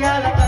Yeah. la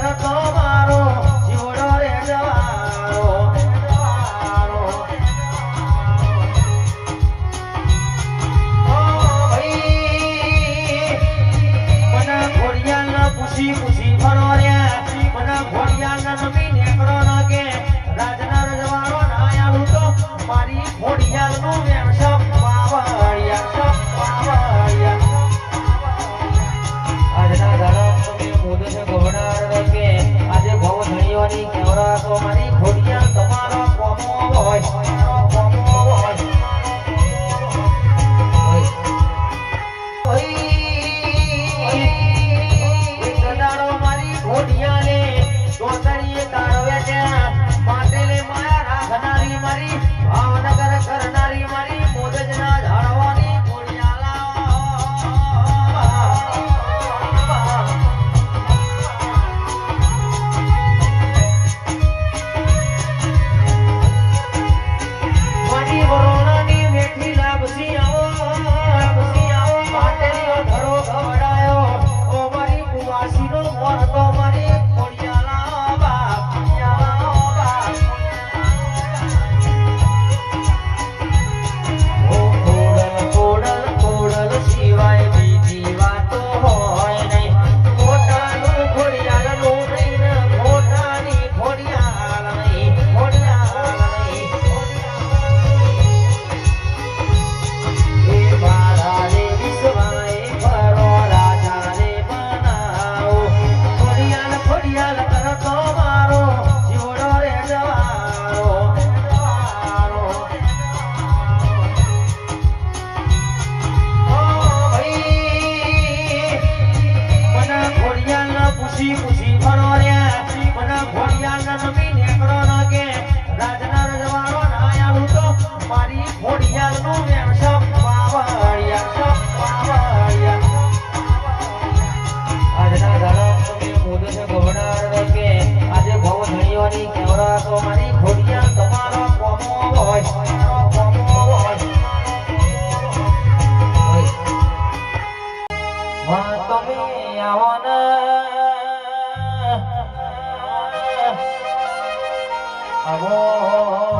આવો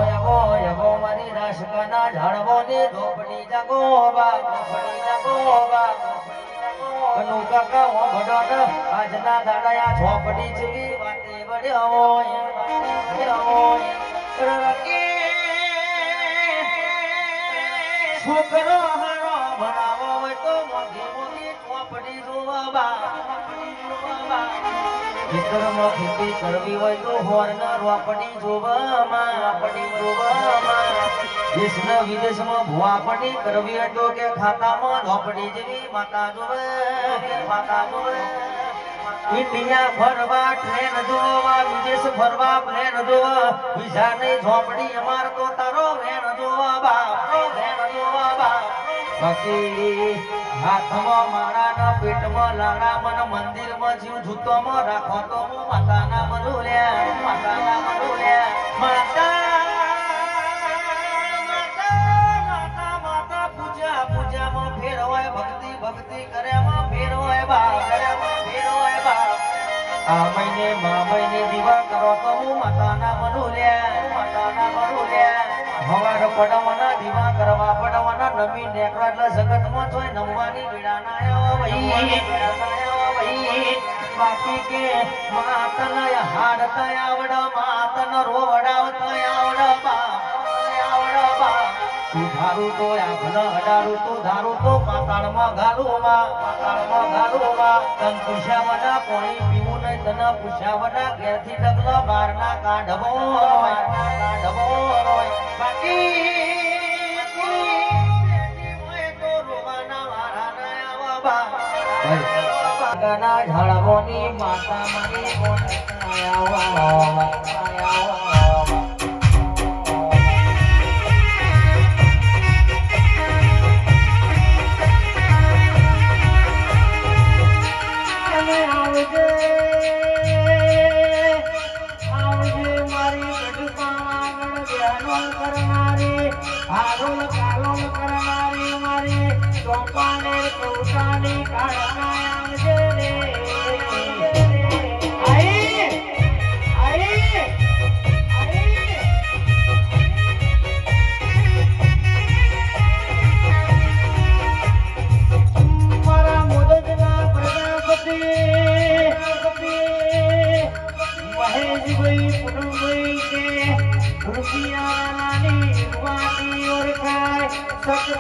આવો આવો મારી રાશકાના ઝાડવોની ઝોપડી જાગો બા, ઝોપડી જાગો બા કનુ કાકા, હો ભડો ને આજના દાડાયા ઝોપડી જેવી વાતે વડ્યો છોકરો હારો ભણાવો હોય તો જોવા બા ચોપડી જોવા બા. ખાતામાં રોપડી જેવી માતા જોવે માતા જોવે. ઇન્ડિયા ફરવા, ટ્રેન જોવા, વિદેશ ફરવા, પ્લેન જોવા. વિઝા નહીં ઝોપડી અમાર તો તારો વેણ જોવા બાપ વેણ જોવા બાપ. હાથમાં માળાના પેટમાં લાડા મન મંદિરમાં જીવ જૂતોમાં રાખો તો હું માતાના મનુલ્યા માતાના મનુલ્યા માતા માતા માતા માતા, પૂજા, પૂજામાં ફેર હોય ભક્તિ ભક્તિ કર્યામાં ફેર હોય બા, કર્યામાં ફેર હોય આ મહિને, મા મહિને દીવા કરો તો હું માતાના મનુલ્યા માતાના મનુલ્યા હવાર પડવાના દીવા કરવા પડવાના નમી નેકળા એટલે જગતમાં જોઈ નમવાની વેળા ના આયો ભાઈ વેળા ના આયો ભાઈ બાકી કે માતન હાડ તય માતન રોવડાવ તય બા બા. તું ધારું તો આભલ હડારું તો ધારું તો પાતાળમાં ગાલું માં પાતાળમાં ગાલું માં તન પૂછાવના પાણી પીવું નહીં તને પૂછાવના ઘેરથી ડગલો બારના કાઢવો બાકી ઝાડવોની માતા મારી આયા આયા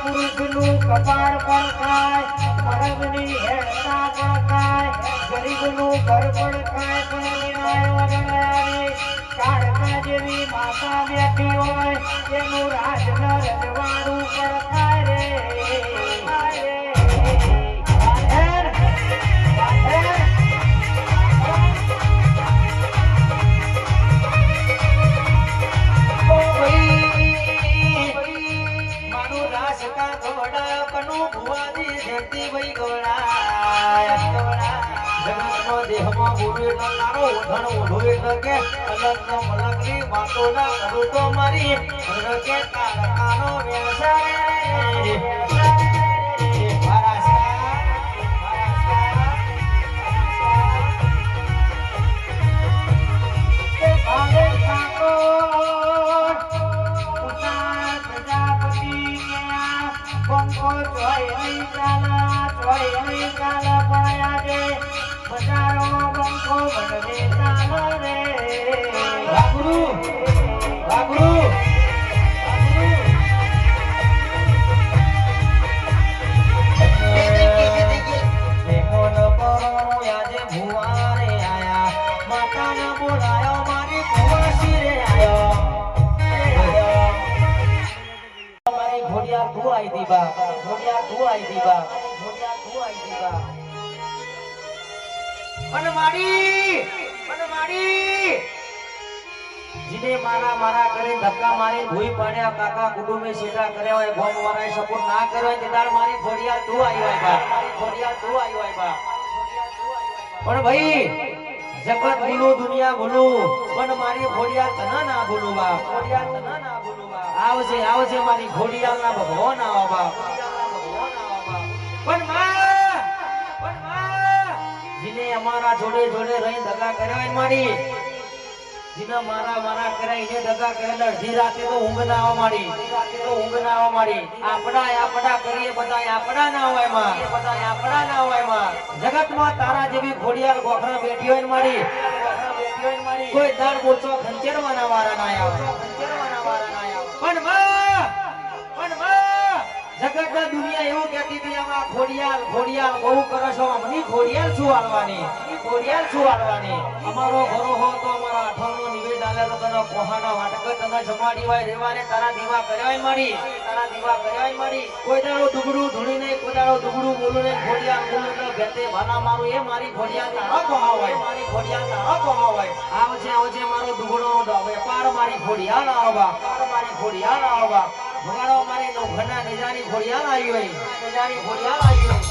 સત્પુરુષનું કપાળ પણ ખાય મરદની હેડતા પણ ખાય, ગરીબનું ઘર પણ ખાય, પણ વગર આવે કાળકા જેવી માતા બેઠી હોય, એનું રાજ ન રજવાનું પણ ખાય રે. દેહમાં બોલું એટલે તારો ઓઢણ ઓઢું એટલે કે અલગ નો મલક વાતો ના કરું તો મારી. એટલે કે મારી ઘોડિયા તું આઈ દી બા ઘોડિયા તું આઈ દી બા ઘોડિયા તું આઈ દી બા અને મારી અને મારી જીને મારા મારા કરે ધક્કા મારી ભૂઈ પાડ્યા, કાકા કુટુંબે સેટા કર્યા હોય, ગોમ વાળાએ સપોર્ટ ના કર્યો હોય, તે દાડ મારી ફોડિયા આવી હોય બા તું આવી હોય બા. પણ ભાઈ, જગત ભૂલું દુનિયા ભૂલું, પણ મારી ફોડિયા તના ના ભૂલું બા ફોડિયા તના ના આવશે આવશે મારી ઘોડિયાલના ભગવાન આવા બાપ. પણ માં માં અમારા જોડે જોડે રહી દગા કર્યો મારી? જીને મારા મારા કર્યા એને દગા કરે અડધી રાતે તો ઊંઘ ના આવવા રાતે તો ઊંઘ ના આવવા માંડી આપડા આપડા કરીએ બધા આપડા ના હોયમાં. બધા આપડા ના હોયમાં. જગતમાં તારા જેવી ઘોડિયાળ ગોખરા બેઠી હોય ને મારી. મારી કોઈ દર બોચો ખંચેરવાના વારા ના આવે. માં જગતના દુનિયા એવું કહેતી હતી, આમાં ખોડિયાલ ખોડિયાલ, બહુ કરો છો. અમની ખોડિયાલ છું હાલવાની. ઈ ખોડિયાલ શું હાલવાની. અમારો ઘરો હો તો અમારા અઠાવનો નિવેદ આલે તો કોહાના વાટક તને જમાડી હોય, રેવાને તારા દીવા કર્યા મળી તારા દીવા કર્યા મળી કોઈ દાડો દુગડું ધૂણી નહીં, કોઈ દાડો દુગડું બોલું નહીં. ખોડિયાલ બોલું તો ભેતે ભાના મારું, એ મારી ખોડિયાલ તારા કોહા હોય. મારી ખોડિયાલ તારા કોહા હોય. આવજે આવજે મારો દુગડો વેપાર મારી ખોડિયાલ આવવા. મારી ખોડિયાલ આવવા. ભગાડો મારી નોખના નિજાની ઘોડિયાલ આવી હોય. નિજાની લાગી આવી